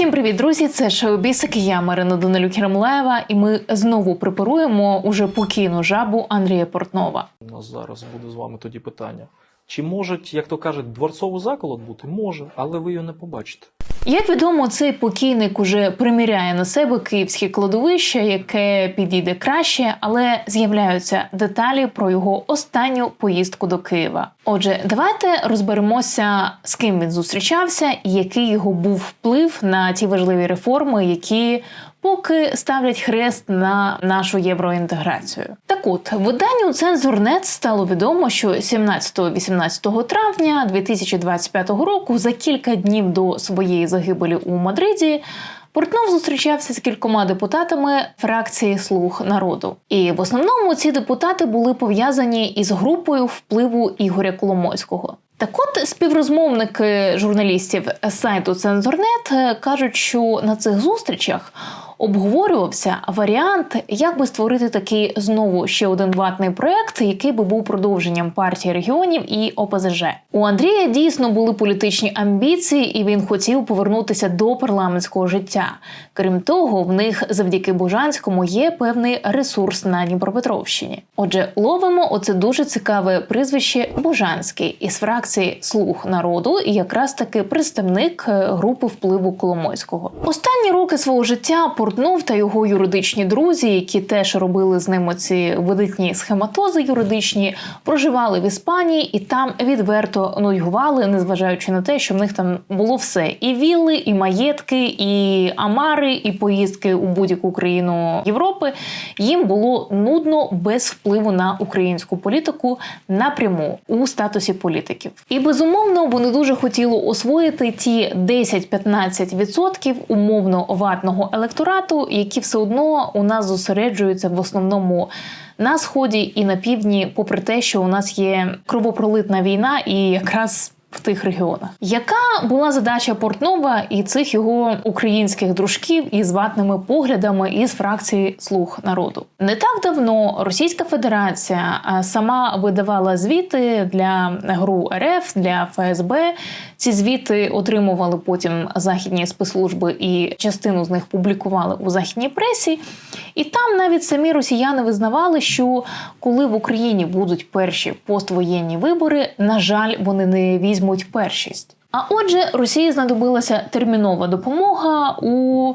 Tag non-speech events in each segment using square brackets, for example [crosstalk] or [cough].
Всім привіт, друзі! Це шоу Бісик. Я Марина Данилюк Єремлеєва, і ми знову препаруємо уже покійну жабу Андрія Портнова. У нас зараз буде з вами тоді питання. Чи можуть, як то кажуть, дворцовий заколот бути? Може, але ви його не побачите. Як відомо, цей покійник уже приміряє на себе київське кладовище, яке підійде краще, але з'являються деталі про його останню поїздку до Києва. Отже, давайте розберемося, з ким він зустрічався і який його був вплив на ті важливі реформи, які поки ставлять хрест на нашу євроінтеграцію. Так от, виданню Цензурнет стало відомо, що 17-18 травня 2025 року, за кілька днів до своєї загибелі у Мадриді, Портнов зустрічався з кількома депутатами фракції Слуг народу, і в основному ці депутати були пов'язані із групою впливу Ігоря Коломойського. Так от співрозмовники журналістів сайту Цензорнет кажуть, що на цих зустрічах обговорювався варіант, як би створити такий знову ще один ватний проект, який би був продовженням партії регіонів і ОПЗЖ. У Андрія дійсно були політичні амбіції, і він хотів повернутися до парламентського життя. Крім того, в них завдяки Бужанському є певний ресурс на Дніпропетровщині. Отже, ловимо оце дуже цікаве прізвище Бужанський із фракції Слуг народу, і якраз таки представник е, групи впливу Коломойського. Останні роки свого життя Портнов та його юридичні друзі, які теж робили з ним ці видатні схематози юридичні, проживали в Іспанії і там відверто нудьгували, незважаючи на те, що в них там було все: і вілли, і маєтки, і амари, і поїздки у будь-яку країну Європи. Їм було нудно без впливу на українську політику напряму у статусі політиків. І безумовно вони дуже хотіли освоїти ті 10-15% умовно ватного електорату, які все одно у нас зосереджуються в основному. На сході і на півдні, попри те, що у нас є кровопролитна війна, і якраз в тих регіонах. Яка була задача Портнова і цих його українських дружків із ватними поглядами із фракції Слуг народу? Не так давно Російська Федерація сама видавала звіти для ГРУ РФ для ФСБ. Ці звіти отримували потім західні спецслужби, і частину з них публікували у західній пресі. І там навіть самі росіяни визнавали, що коли в Україні будуть перші поствоєнні вибори, на жаль, вони не візьмуть першість. А отже, Росії знадобилася термінова допомога у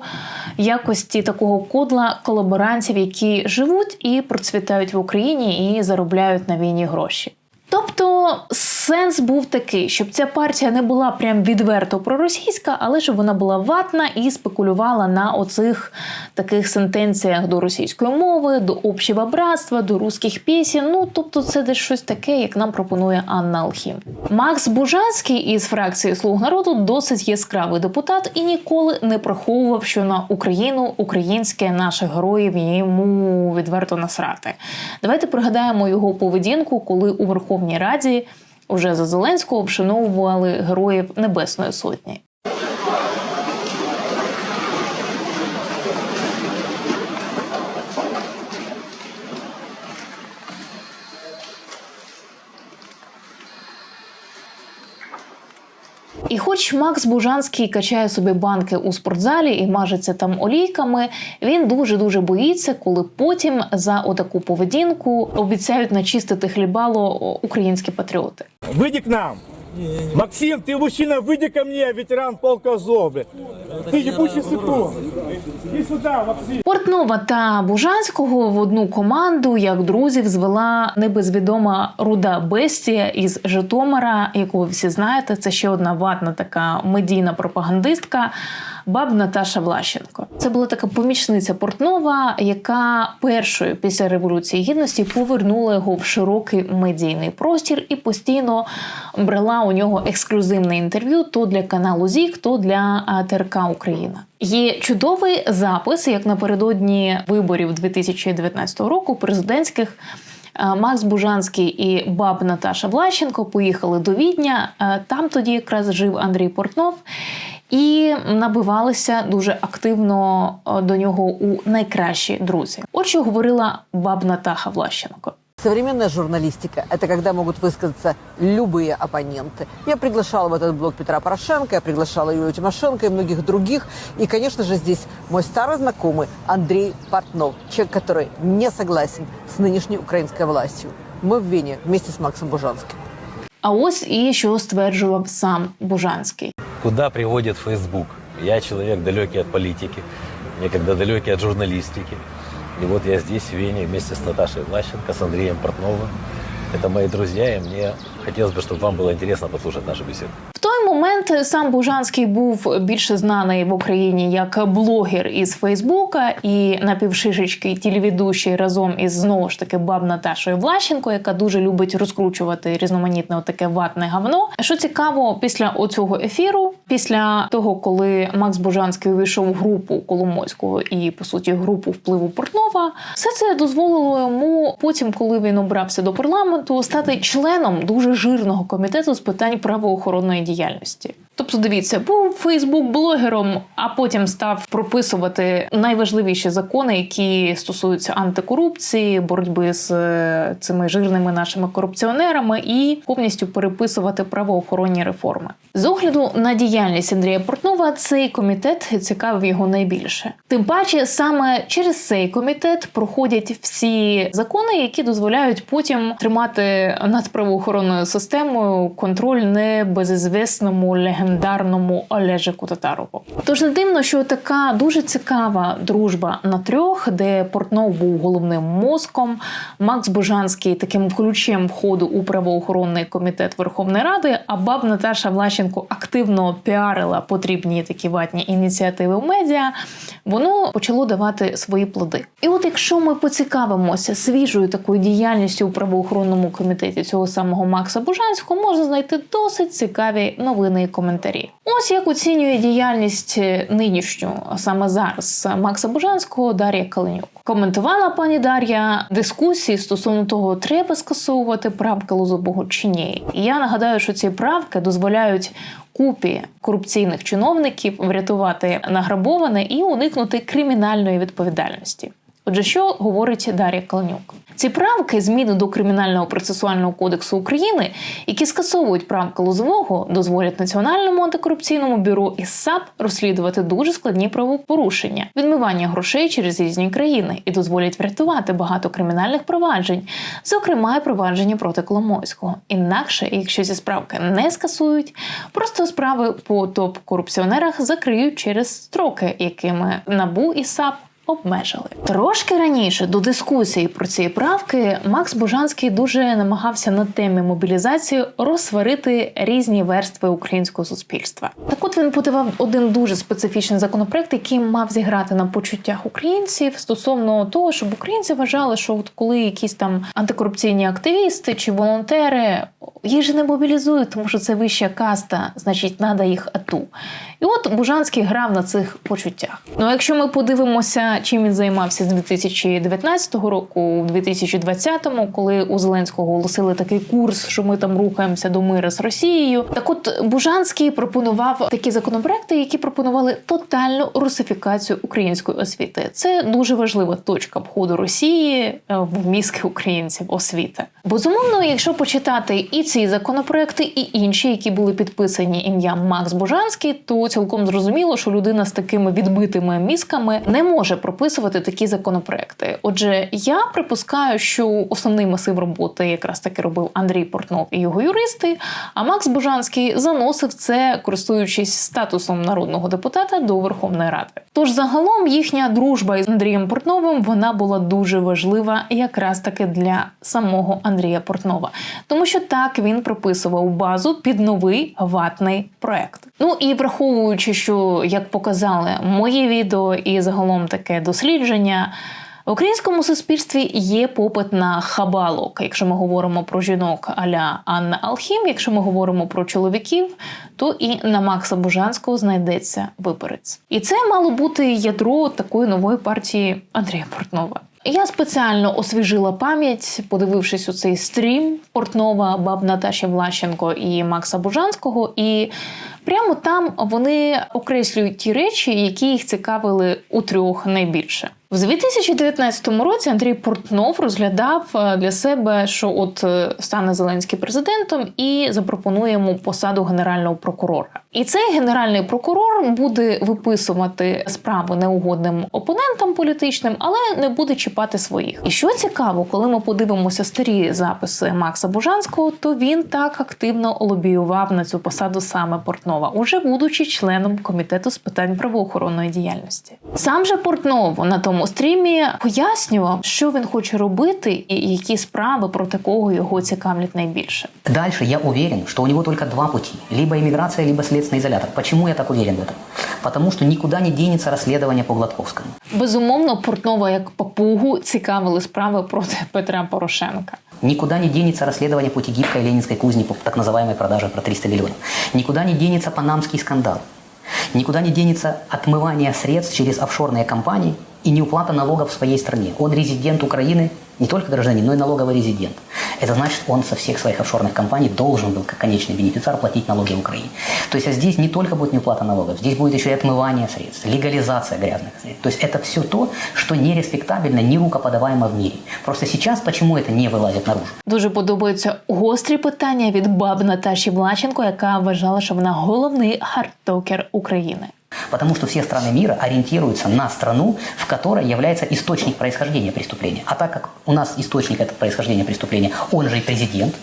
якості такого кодла колаборантів, які живуть і процвітають в Україні і заробляють на війні гроші. Тобто сенс був такий, щоб ця партія не була прям відверто проросійська, але щоб вона була ватна і спекулювала на оцих таких сентенціях до російської мови, до общого братства, до русських пісень. Ну тобто, це десь щось таке, як нам пропонує Анна Алхім. Макс Бужанський із фракції Слуг народу досить яскравий депутат і ніколи не приховував, що на Україну українське наших героїв йому відверто насрати. Давайте пригадаємо його поведінку, коли у Верховній Раді уже за Зеленського вшановували героїв Небесної Сотні. І хоч Макс Бужанський качає собі банки у спортзалі і мажеться там олійками, він дуже дуже боїться, коли потім за отаку поведінку обіцяють начистити хлібало українські патріоти. Выйди к нам. Максим, ты мужчина, выйди ко мне, ветеран полка Азов, блядь. Ты ебучий сыкун. Иди сюда, Максим. Портнова та Бужанського в одну команду як друзів звела небезвідома руда Бестія із Житомира, яку ви всі знаєте. Це ще одна ватна така медійна пропагандистка. Баб Наташа Влащенко. Це була така помічниця Портнова, яка першою після революції гідності повернула його в широкий медійний простір і постійно брала у нього ексклюзивне інтерв'ю то для каналу ЗІК, то для ТРК Україна. Є чудовий запис, як напередодні виборів 2019 року, президентських. Макс Бужанський і баб Наташа Влащенко поїхали до Відня. Там тоді якраз жив Андрій Портнов І набивалися дуже активно е, до нього у найкращі друзі. От що говорила баб Натаха Влащенко. Современная журналистика – это когда могут высказаться любые оппоненты. Я приглашала в этот блог Петра Порошенко, я приглашала Юлию Тимошенко и многих других. И, конечно же, здесь мой старый знакомый Андрей Портнов, человек, который не согласен с нынешней украинской властью. Мы в Вене вместе с Максом Бужанским. А ось і що стверджував сам Бужанський. Куда приводит Facebook? Я человек далекий от политики, некогда далекий от журналистики. И вот я здесь, в Вене, вместе с Наташей Влащенко, с Андреем Портновым. Это мои друзья, и мне хотелось бы, чтобы вам было интересно послушать нашу беседу. Момент сам Бужанський був більше знаний в Україні як блогер із Фейсбука і напівшишечки телеведущий разом із знову ж таки баб Наташою Влащенко, яка дуже любить розкручувати різноманітне таке ватне гавно. Що цікаво, після оцього ефіру, після того, коли Макс Бужанський увійшов в групу Коломойського і по суті групу впливу Портнова, все це дозволило йому потім, коли він обрався до парламенту, стати членом дуже жирного комітету з питань правоохоронної діяльності діяльності. Тобто, дивіться, був Фейсбук-блогером, а потім став прописувати найважливіші закони, які стосуються антикорупції, боротьби з е, цими жирними нашими корупціонерами, і повністю переписувати правоохоронні реформи. З огляду на діяльність Андрія Портнова, цей комітет цікавив його найбільше. Тим паче, саме через цей комітет проходять всі закони, які дозволяють потім тримати над правоохоронною системою контроль небезізвісному легендарному Олежику Татарову. Тож не дивно, що така дуже цікава дружба на трьох, де Портнов був головним мозком, Макс Божанський таким ключем входу у правоохоронний комітет Верховної Ради, а баб Наташа Влащенко активно піарила потрібні такі ватні ініціативи в медіа. Воно почало давати свої плоди. І от якщо ми поцікавимося свіжою такою діяльністю у правоохоронному комітеті цього самого Макса Бужанського, можна знайти досить цікаві новини і коментарі. Ось як оцінює діяльність е, нинішню, саме зараз Макса Бужанського Дар'я Каленюк. Коментувала пані Дар'я дискусії стосовно того, треба скасовувати правки Лозового чи ні. Я нагадаю, що ці правки дозволяють купі корупційних чиновників врятувати награбоване і уникнути кримінальної відповідальності. Отже, що говорить Дар'я Каленюк? Ці правки зміни до кримінального процесуального кодексу України, які скасовують правки Лозового, дозволять Національному антикорупційному бюро і САП розслідувати дуже складні правопорушення, відмивання грошей через різні країни і дозволять врятувати багато кримінальних проваджень, зокрема й провадження проти Коломойського. Інакше, якщо ці справки не скасують, просто справи по топ-корупціонерах закриють через строки, якими набу і САП обмежили. Трошки раніше до дискусії про ці правки Макс Бужанський дуже намагався на темі мобілізації розсварити різні верстви українського суспільства. Так от він подавав один дуже специфічний законопроект, який мав зіграти на почуттях українців стосовно того, щоб українці вважали, що от коли якісь там антикорупційні активісти чи волонтери їх же не мобілізують, тому що це вища каста, значить, треба їх ату. І от Бужанський грав на цих почуттях. Ну якщо ми подивимося, чим він займався з 2019 року, у 2020-му, коли у Зеленського оголосили такий курс, що ми там рухаємося до миру з Росією. Так от Бужанський пропонував такі законопроекти, які пропонували тотальну русифікацію української освіти. Це дуже важлива точка входу Росії е, в мізки українців освіта. Безумовно, якщо почитати і ці законопроекти, і інші, які були підписані ім'ям Макс Бужанський, то цілком зрозуміло, що людина з такими відбитими мізками не може прописувати такі законопроекти. Отже, я припускаю, що основний масив роботи якраз таки робив Андрій Портнов і його юристи. А Макс Бужанський заносив це, користуючись статусом народного депутата до Верховної Ради. Тож загалом їхня дружба із Андрієм Портновим вона була дуже важлива, якраз таки для самого Андрія Портнова, тому що так він прописував базу під новий ватний проект. Ну і враховуючи, що як показали мої відео і загалом таке дослідження. В українському суспільстві є попит на хабалок. Якщо ми говоримо про жінок аля Анна Алхім, якщо ми говоримо про чоловіків, то і на Макса Бужанського знайдеться виборець. І це мало бути ядро такої нової партії Андрія Портнова. Я спеціально освіжила пам'ять, подивившись у цей стрім Портнова, баб Наташі Влащенко і Макса Бужанського, і прямо там вони окреслюють ті речі, які їх цікавили у трьох найбільше. В 2019 році Андрій Портнов розглядав е, для себе, що от е, стане Зеленський президентом і запропонує йому посаду генерального прокурора. І цей генеральний прокурор буде виписувати справи неугодним опонентам політичним, але не буде чіпати своїх. І що цікаво, коли ми подивимося старі записи Макса Бужанського, то він так активно лобіював на цю посаду саме Портнова, уже будучи членом комітету з питань правоохоронної діяльності. Сам же Портнов на тому стрімі пояснював, що він хоче робити і які справи проти кого його цікавлять найбільше. Дальше я уверен, что у него только два пути. Либо иммиграция, либо следственный изолятор. Почему я так уверен в этом? Потому что никуда не денется расследование по Гладковскому. Безумовно, Портнова як папугу цікавили справи проти Петра Порошенка. Никуда не денется расследование по Тегибко и Ленинской кузне по так называемой продаже про 300 миллионов. Никуда не денется панамский скандал. Никуда не денется отмывание средств через офшорные компании и неуплата налогов в своей стране. Он резидент Украины, не только гражданин, но и налоговый резидент. Это значит, он со всех своих офшорных компаний должен был, как конечный бенефициар, платить налоги в Украине. То есть а здесь не только будет неуплата налогов, здесь будет еще и отмывание средств, легализация грязных средств. То есть это все то, что не респектабельно, не рукоподаваемо в мире. Просто сейчас почему это не вылазит наружу? Дуже подобаються гострі питання від баб Наташі Влаченко, яка вважала, що вона головний хардтокер України. Потому что все страны мира ориентируются на страну, в которой является источник происхождения преступления. А так как у нас источник этого происхождения преступления, он же и президент,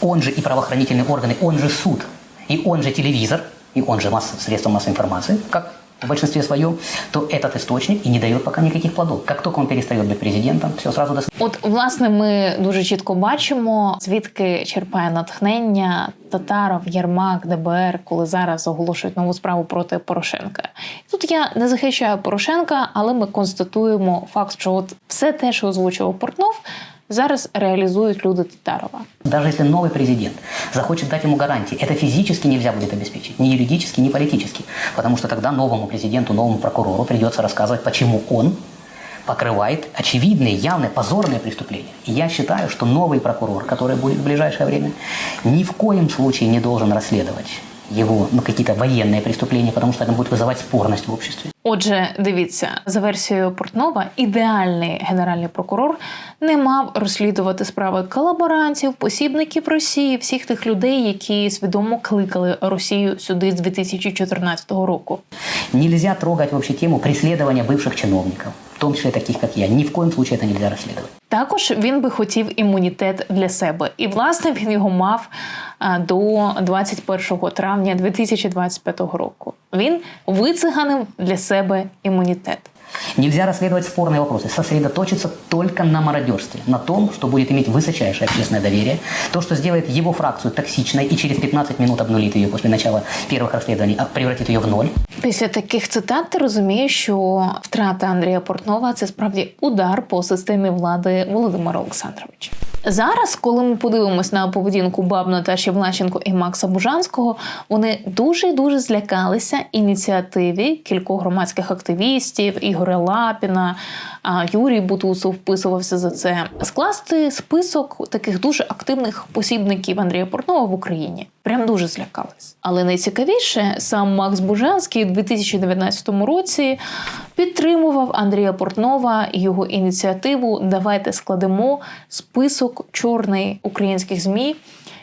он же и правоохранительные органы, он же суд, и он же телевизор, и он же масс- средства массовой информации, как в большинстве своем, то этот источник и не дает пока никаких плодов. Как только он перестает быть президентом, все сразу до От, власне, ми дуже чітко бачимо, звідки черпає натхнення Татаров, Єрмак, ДБР, коли зараз оголошують нову справу проти Порошенка. Тут я не захищаю Порошенка, але ми констатуємо факт, що от все те, що озвучував Портнов, зараз реалізують люди Татарова. Даже если новый президент захочет дать ему гарантии, это физически нельзя будет обеспечить, ни юридически, ни политически. Потому что тогда новому президенту, новому прокурору придется рассказывать, почему он покрывает очевидные, явные, позорные преступления. И я считаю, что новый прокурор, который будет в ближайшее время, ни в коем случае не должен расследовать его ну, какие-то военные преступления, потому что это будет вызывать спорность в обществе. Отже, дивіться, за версією Портнова, ідеальний генеральний прокурор не мав розслідувати справи колаборантів, посібників Росії, всіх тих людей, які свідомо кликали Росію сюди з 2014 року. Нельзя трогать вообще тему преследования бывших чиновников, в числі таких, як я. Ні в коем случае не нельзя розслідувати. Також він би хотів імунітет для себе, і власне він його мав до 21 травня 2025 року. Він вициганив для себе імунітет. Нельзя расследовать спорные вопросы, сосредоточиться только на мародерстве, на том, что будет иметь высочайшее общественное доверие, то, что сделает его фракцию токсичной и через 15 минут обнулит ее после начала первых расследований, а превратит ее в ноль. Після таких цитат ти розумієш, що втрата Андрія Портнова це справді удар по системі влади Володимира Олександровича. Зараз, коли ми подивимось на поведінку баб Наташі Влащенко і Макса Бужанського, вони дуже дуже злякалися ініціативі кількох громадських активістів, Ігоря Лапіна, Юрій Бутусов вписувався за це. Скласти список таких дуже активних посібників Андрія Портнова в Україні. Прям дуже злякались. Але найцікавіше, сам Макс Бужанський у 2019 році підтримував Андрія Портнова його ініціативу Давайте складемо список чорний українських змі.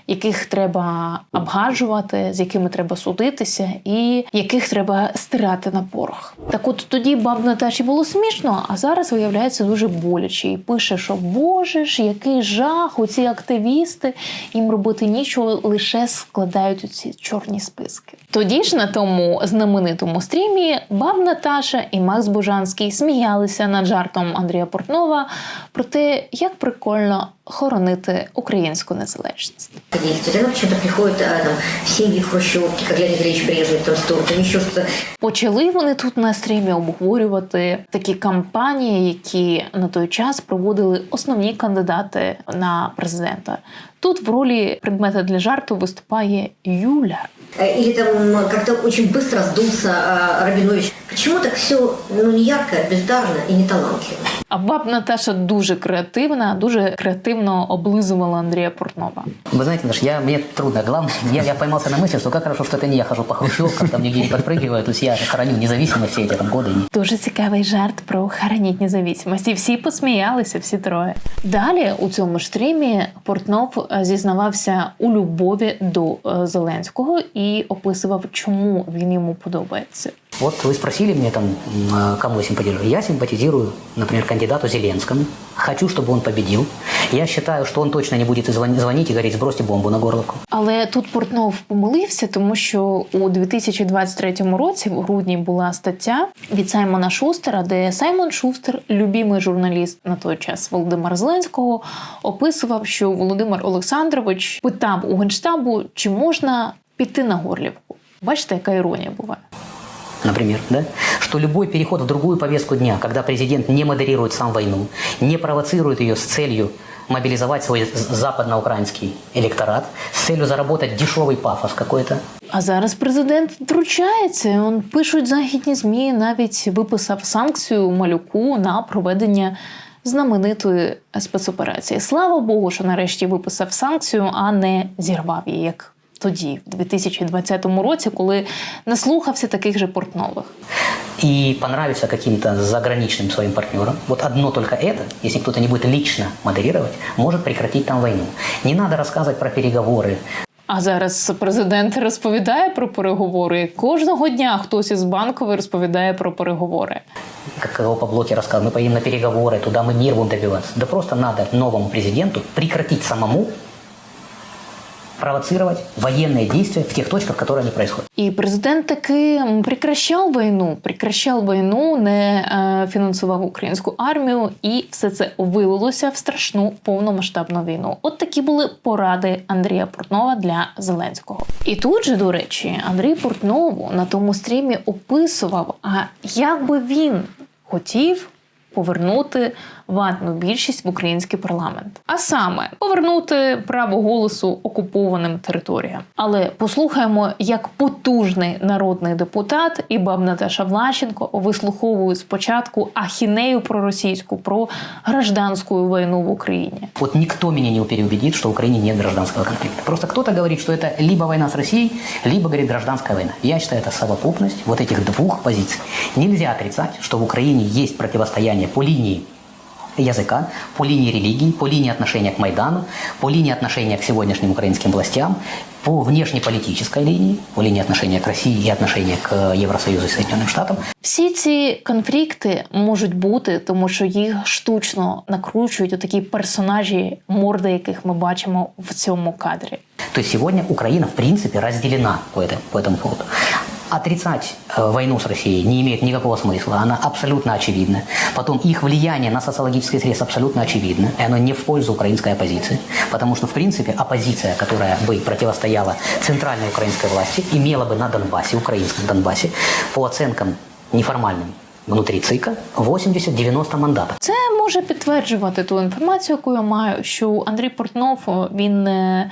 Яких треба обгаджувати, з якими треба судитися, і яких треба стирати на порох. Так от тоді баб Наташі було смішно, а зараз виявляється дуже боляче. І пише, що Боже ж, який жах, оці активісти, їм робити нічого, лише складають ці чорні списки. Тоді ж на тому знаменитому стрімі баб Наташа і Макс Бужанський сміялися над жартом Андрія Портнова про те, як прикольно хоронити українську незалежність. Дети. Тогда почему-то приходят там, сім'ї хрущовки, як Леонід Ілліч Брежнев, что там еще что-то. Почали вони тут на стрімі обговорювати такі кампанії, які на той час проводили основні кандидати на президента. Тут в ролі предмета для жарту виступає Юля. Э, Или там м, как-то очень быстро сдулся а, Рабинович. Почему так все ну, не ярко, бездарно и не талантливо? А баб Наташа дуже креативна, дуже креативно облизувала Андрія Портнова. Вы знаете, Наташ, я, мне трудно. Главное, [laughs] я, я поймался на мысли, что как хорошо, что это не я хожу по хрущевкам, там нигде не подпрыгиваю. То есть я храню независимость все эти там, годы. Дуже цікавий жарт про хараніть независимость. І всі посміялися, всі троє. Далі у цьому ж стрімі Портнов е, зізнавався у любові до е, Зеленського і описував, чому він йому подобається. Вот вы спросили меня там, кому я симпатизирую. Я симпатизирую, например, кандидату Зеленскому. Хочу, чтобы он победил. Я считаю, что он точно не будет звон- звонить и говорить, сбросьте бомбу на горловку. Але тут Портнов помилився, тому що у 2023 році, в грудні, була стаття від Саймона Шустера, де Саймон Шустер, любимий журналіст на той час Володимира Зеленського, описував, що Володимир Олександрович питав у генштабу, чи можна піти на Горлівку. Бачите, яка іронія буває. Например, да? Что любой переход в другую повестку дня, когда президент не модерирует сам войну, не провоцирует ее с целью мобилизовать свой западноукраинский электорат, с целью заработать дешевый пафос какой-то, А зараз президент втручається. Он пишуть західні змі, навіть виписав санкцію малюку на проведення знаменитої спецоперації. Слава Богу, що нарешті виписав санкцію, а не зірвав її як тоді, в 2020 році, коли наслухався таких же портнових. и понравится каким-то заграничным своим партнерам, вот одно только это, если кто-то не будет лично модерировать, может прекратить там войну. Не надо рассказывать про переговоры, А зараз президент розповідає про переговори. Кожного дня хтось із банкової розповідає про переговори. как его по блоке рассказал, мы поедем на переговоры, туда мы мир будем добиваться. Да просто надо новому президенту прекратить самому провоцировать военные действия в тех точках, которые они происходят. І президент таки прекращав війну, прекращав війну, не е, фінансував українську армію, і все це вилилося в страшну повномасштабну війну. От такі були поради Андрія Портнова для Зеленського. І тут же, до речі, Андрій Портнову на тому стрімі описував, а як би він хотів повернути ватну більшість в український парламент, а саме повернути право голосу окупованим територіям. Але послухаємо, як потужний народний депутат і баб Наташа Влащенко вислуховують спочатку ахінею проросійську про гражданську війну в Україні. Вот никто меня не переубедит, что в Украине нет гражданского конфликта. Просто кто-то говорит, что это либо война с Россией, либо, говорит, гражданская война. Я считаю, это совокупность вот этих двух позиций. Нельзя отрицать, что в Украине есть противостояние по линии языка, по линии религии, по линии отношения к Майдану, по линии отношения к сегодняшним украинским властям, по внешнеполитической линии, по линии отношения к России и отношения к Евросоюзу и Соединенным Штатам. Всі ці конфлікти можуть бути, тому що їх штучно накручують такі персонажі, морди яких ми бачимо в цьому кадрі. То есть сегодня Украина, в принципе, разделена по, это- по этому поводу. Отрицать э, войну с Россией не имеет никакого смысла, она абсолютно очевидна. Потом их влияние на социологический срез абсолютно очевидно, и оно не в пользу украинской оппозиции. Потому что, в принципе, оппозиция, которая бы противостояла центральной украинской власти, имела бы на Донбассе, украинском Донбассе, по оценкам неформальным внутри ЦИКа, 80-90 мандатов. Це може підтверджувати ту інформацію, яку я маю, що Андрій Портнов він е,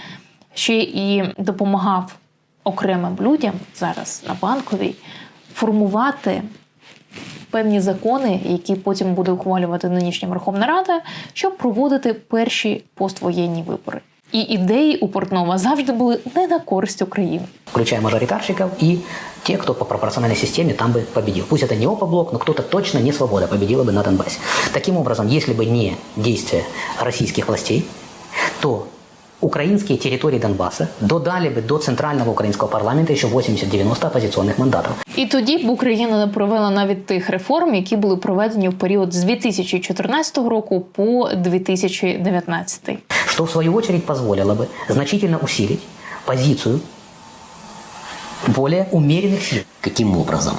ще і допомагав окремим людям зараз на банковій формувати певні закони, які потім буде ухвалювати нинішня Верховна Рада, щоб проводити перші поствоєнні вибори. І ідеї у Портнова завжди були не на користь України. включая мажоритарщиков и те, кто по пропорциональной системе там бы победил. Пусть это не ОПА-блок, но кто-то точно не свобода победила бы на Донбассе. Таким образом, если бы не действия российских властей, то украинские территории Донбасса додали бы до центрального украинского парламента еще 80-90 оппозиционных мандатов. І тоді б Україна не провела навіть тих реформ, які були проведені в період з 2014 року по 2019. Что, в свою очередь, позволило бы значительно усилить позицию более умеренных сил. Каким образом?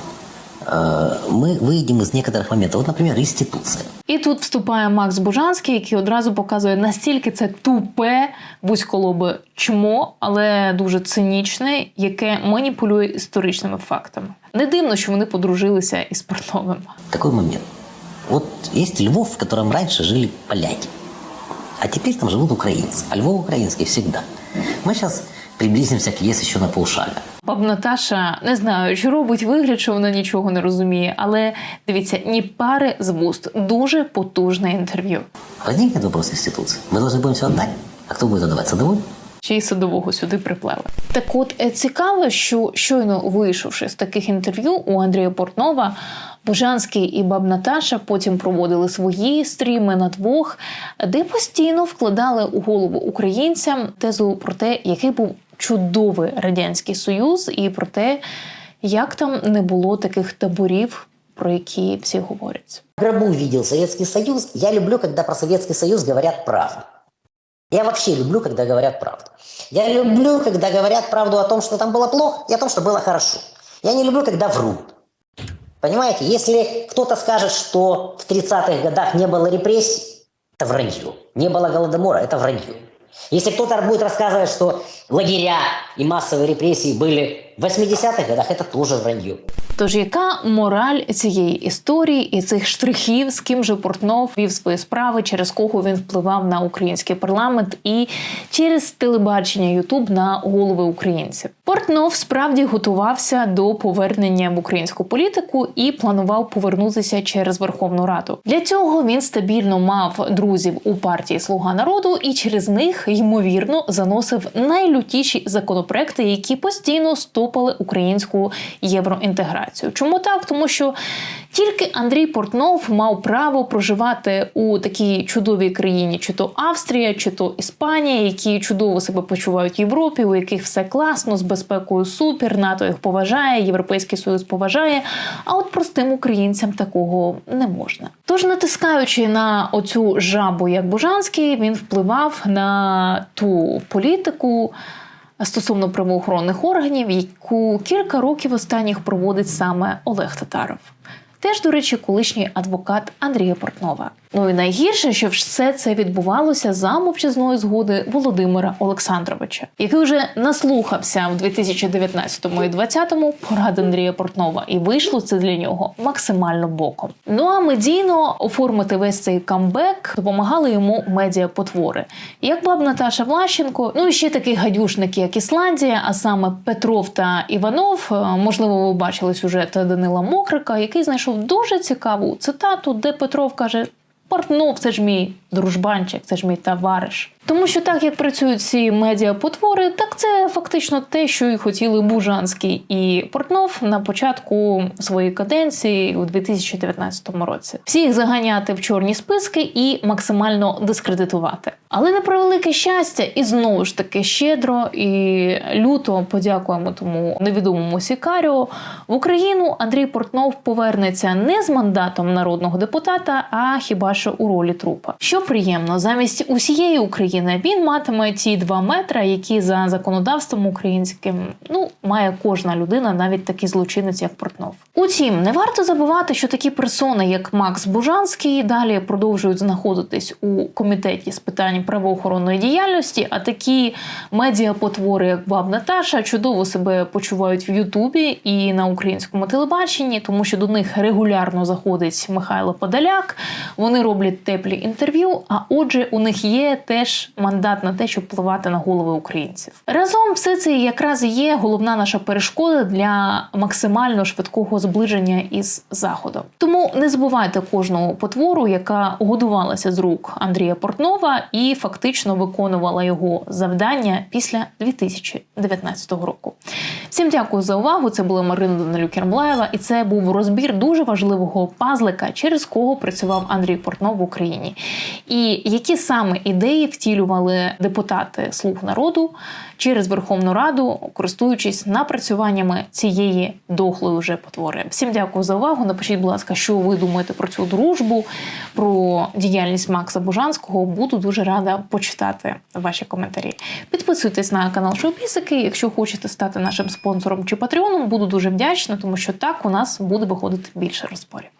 Э, Мы выйдем из некоторых моментов. Вот, например, институция. І тут вступає Макс Бужанський, який одразу показує, настільки це тупе вузьколобе чмо, але дуже цинічне, яке маніпулює історичними фактами. Не дивно, що вони подружилися із Портновим. Такой момент. Вот есть Львов, в котором раньше жили поляки. А теперь там живут украинцы. А Львов украинский всегда. Мы сейчас приблизимся к ЕС еще на полшага. Баб Наташа не знаю, чи робить вигляд, що вона нічого не розуміє, але дивіться, ні пари з вуст. Дуже потужне інтерв'ю. Возникнет вопрос институции. Мы должны будем все отдать. А кто будет отдавать? Садовой? Ще й садового сюди приплели. Так от е, цікаво, що щойно вийшовши з таких інтерв'ю у Андрія Портнова, Бужанський і баб Наташа потім проводили свої стріми на двох, де постійно вкладали у голову українцям тезу про те, який був чудовий радянський союз, і про те, як там не було таких таборів, про які всі говорять. В гробу видел Советский Союз. Я люблю, когда про Советский Союз говорят правду. Я вообще люблю, когда говорят правду. Я люблю, когда говорят правду о том, что там было плохо, и о том, что было хорошо. Я не люблю, когда врут. Понимаете, если кто-то скажет, что в 30-х годах не было репрессий, это вранье. Не было голодомора, это вранье. Если кто-то будет рассказывать, что лагеря и массовые репрессии были в 80-х годах, это тоже вранье. Тож яка мораль цієї історії і цих штрихів, з ким же Портнов вів свої справи, через кого він впливав на український парламент і через телебачення Ютуб на голови українців? Портнов справді готувався до повернення в українську політику і планував повернутися через Верховну Раду. Для цього він стабільно мав друзів у партії Слуга народу і через них ймовірно заносив найлютіші законопроекти, які постійно стопали українську євроінтеграцію. Чому так? Тому що тільки Андрій Портнов мав право проживати у такій чудовій країні, чи то Австрія, чи то Іспанія, які чудово себе почувають в Європі, у яких все класно, з безпекою супер, НАТО їх поважає, Європейський Союз поважає. А от простим українцям такого не можна. Тож, натискаючи на оцю жабу, як Бужанський, він впливав на ту політику стосовно правоохоронних органів, яку кілька років останніх проводить саме Олег Татаров. Теж, до речі, колишній адвокат Андрія Портнова. Ну і найгірше, що все це відбувалося за мовчазної згоди Володимира Олександровича, який вже наслухався в 2019 і 2020 порад Андрія Портнова, і вийшло це для нього максимально боком. Ну а медійно оформити весь цей камбек допомагали йому медіапотвори, як баб Наташа Влащенко, ну і ще такі гадюшники, як Ісландія, а саме Петров та Іванов. Е, Можливо, ви бачили сюжет Данила Мокрика, який знайшов дуже цікаву цитату, де Петров каже: Портнов, це ж мій дружбанчик, це ж мій товариш. Тому що так як працюють ці медіапотвори, так це фактично те, що і хотіли Бужанський і Портнов на початку своєї каденції у 2019 році. Всі їх заганяти в чорні списки і максимально дискредитувати. Але на превелике щастя, і знову ж таки щедро і люто подякуємо тому невідомому Сікаріо. В Україну Андрій Портнов повернеться не з мандатом народного депутата, а хіба що у ролі трупа. Що приємно, замість усієї України він матиме ті два метри, які за законодавством українським ну має кожна людина, навіть такий злочинець, як Портнов. Утім, не варто забувати, що такі персони, як Макс Бужанський, далі продовжують знаходитись у комітеті з питань правоохоронної діяльності. А такі медіапотвори, як Баб Наташа, чудово себе почувають в Ютубі і на українському телебаченні, тому що до них регулярно заходить Михайло Подоляк. Вони роблять теплі інтерв'ю. А отже, у них є теж мандат на те, щоб впливати на голови українців. Разом все це якраз є головна наша перешкода для максимально швидкого зближення із заходом. Тому не забувайте кожного потвору, яка годувалася з рук Андрія Портнова і фактично виконувала його завдання після 2019 року. Всім дякую за увагу. Це була Марина Данилюк-Кермлаєва, і це був розбір дуже важливого пазлика, через кого працював Андрій Портнов в Україні, і які саме ідеї втілювали депутати Слуг народу через Верховну Раду, користуючись напрацюваннями цієї дохлої вже потвори. Всім дякую за увагу. Напишіть, будь ласка, що ви думаєте про цю дружбу, про діяльність Макса Бужанського. Буду дуже рада почитати ваші коментарі. Підписуйтесь на канал Шоупісики. Якщо хочете стати нашим спонсором чи патреоном, буду дуже вдячна, тому що так у нас буде виходити більше розборів.